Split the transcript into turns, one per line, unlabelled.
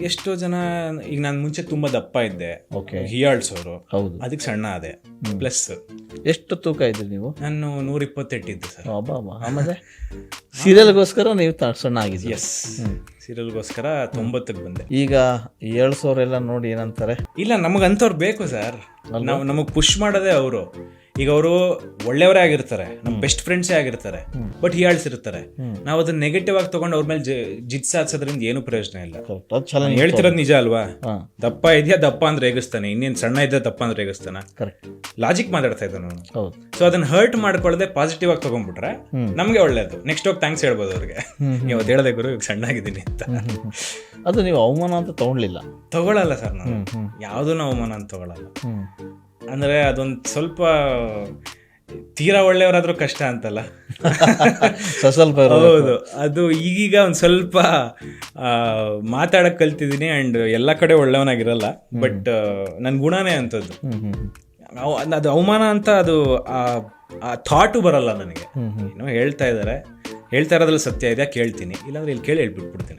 ಎಷ್ಟೋ ಜನ ಈಗ ನಾನು ಮುಂಚೆ ತುಂಬಾ ದಪ್ಪ ಇದ್ದೆ.
ಓಕೆ
ಹಿಯಾಳ್ಸೋರು
ಹೌದು.
ಅದಕ್ಕೆ ಸಣ್ಣ ಅದೇ ಪ್ಲಸ್
ಎಷ್ಟು ತೂಕ ಇದ್ರಿ ನೀವು?
ನಾನು ನೂರ ಇಪ್ಪತ್ತೆಟ್ಟಿದ್ದೆ ಸರ್.
ಅಬ್ಬಾ. ಆಮೇಲೆ? ಸೀರಿಯಲ್ಗೋಸ್ಕರ ನೀವು ತ- ಸಣ್ಣ ಆಗಿದ್ರಿ
ಎಸ್ ಸೀರಿಯಲ್ಗೋಸ್ಕರ ತೊಂಬತ್ತಕ್ಕೆ ಬಂದೆ.
ಈಗ ಏಳು ಸಾವಿರ ಎಲ್ಲ ನೋಡಿ ಏನಂತಾರೆ?
ಇಲ್ಲ ನಮಗಂತವ್ರು ಬೇಕು ಸರ್. ನಾವು ನಮಗೆ ಪುಷ್ ಮಾಡೋದೇ ಅವರು. ಈಗ ಅವರು ಒಳ್ಳೆಯವರೇ ಆಗಿರ್ತಾರೆ ನಮ್ಮ ಬೆಸ್ಟ್ ಫ್ರೆಂಡ್ಸೇ ಆಗಿರ್ತಾರೆ ಬಟ್ ಹೀಯಾಳ್ಸಿರ್ತಾರೆ ನಾವು ಅದನ್ನ ನೆಗೆಟಿವ್ ಆಗಿ ತಗೊಂಡು ಅವ್ರ ಮೇಲೆ ಜಿತ್ ಸಾಧಿಸೋದ್ರಿಂದ ಏನು ಪ್ರಯೋಜನ ಇಲ್ಲ. ಹೇಳ್ತಿರೋದು ನಿಜ ಅಲ್ವಾ? ದಪ್ಪ ಇದೆಯಾ ದಪ್ಪ ಅಂದ್ರೆ ರೇಗಿಸ್ತಾನೆ ಇನ್ನೇನು ಸಣ್ಣ ಇದ್ದ ದಪ್ಪ ಅಂದ್ರೆ ರೇಗಿಸ್ತಾನ ಲಾಜಿಕ್ ಮಾತಾಡ್ತಾ ಇದ್ದಾನೆ ಅವನು. ಸೊ ಅದನ್ನ ಹರ್ಟ್ ಮಾಡ್ಕೊಳ್ಳದೆ ಪಾಸಿಟಿವ್ ಆಗಿ ತಗೊಂಡ್ಬಿಟ್ರೆ ನಮ್ಗೆ ಒಳ್ಳೇದು. ನೆಕ್ಸ್ಟ್ ಹೋಗಿ ಥ್ಯಾಂಕ್ಸ್ ಹೇಳ್ಬೋದು ಅವ್ರಿಗೆ. ನೀವು ಅದು ಹೇಳದೆ ಗುರು ಸಣ್ಣ ಆಗಿದ್ದೀನಿ ಅಂತ.
ಅದು ನೀವು ಅವಮಾನ ಅಂತ ತಗೊಳ್ಳಿಲ್ಲ
ತಗೊಳಲ್ಲ ಸರ್ ನಾನು. ಯಾವುದೂ ಅವಮಾನ ಅಂತ ತಗೊಳಲ್ಲ.
ಹ್ಮ್.
ಅಂದ್ರೆ ಅದೊಂದು ಸ್ವಲ್ಪ ತೀರಾ ಒಳ್ಳೆಯವರಾದ್ರೂ ಕಷ್ಟ ಅಂತಲ್ಲ.
ಸ್ವಲ್ಪ
ಹೌದು. ಅದು ಈಗೀಗ ಒಂದು ಸ್ವಲ್ಪ ಆ, ಮಾತಾಡಕ್ ಕಲ್ತಿದ್ದೀನಿ ಅಂಡ್ ಎಲ್ಲ ಕಡೆ ಒಳ್ಳೆಯವನಾಗಿರಲ್ಲ ಬಟ್ ನನ್ನ ಗುಣನೇ
ಹ್ಮ್
ಅದು ಅವಮಾನ ಅಂತ ಅದು ಆ ಥಾಟು ಬರಲ್ಲ ನನಗೆ. ಏನೋ ಹೇಳ್ತಾ ಇದ್ದಾರೆ ಹೇಳ್ತಾ ಇರೋದ್ರಲ್ಲಿ ಸತ್ಯ ಇದೆಯಾ ಕೇಳ್ತೀನಿ. ಇಲ್ಲಾಂದ್ರೆ ಇಲ್ಲಿ ಕೇಳಿ ಹೇಳ್ಬಿಟ್ಬಿಡ್ತೀನಿ.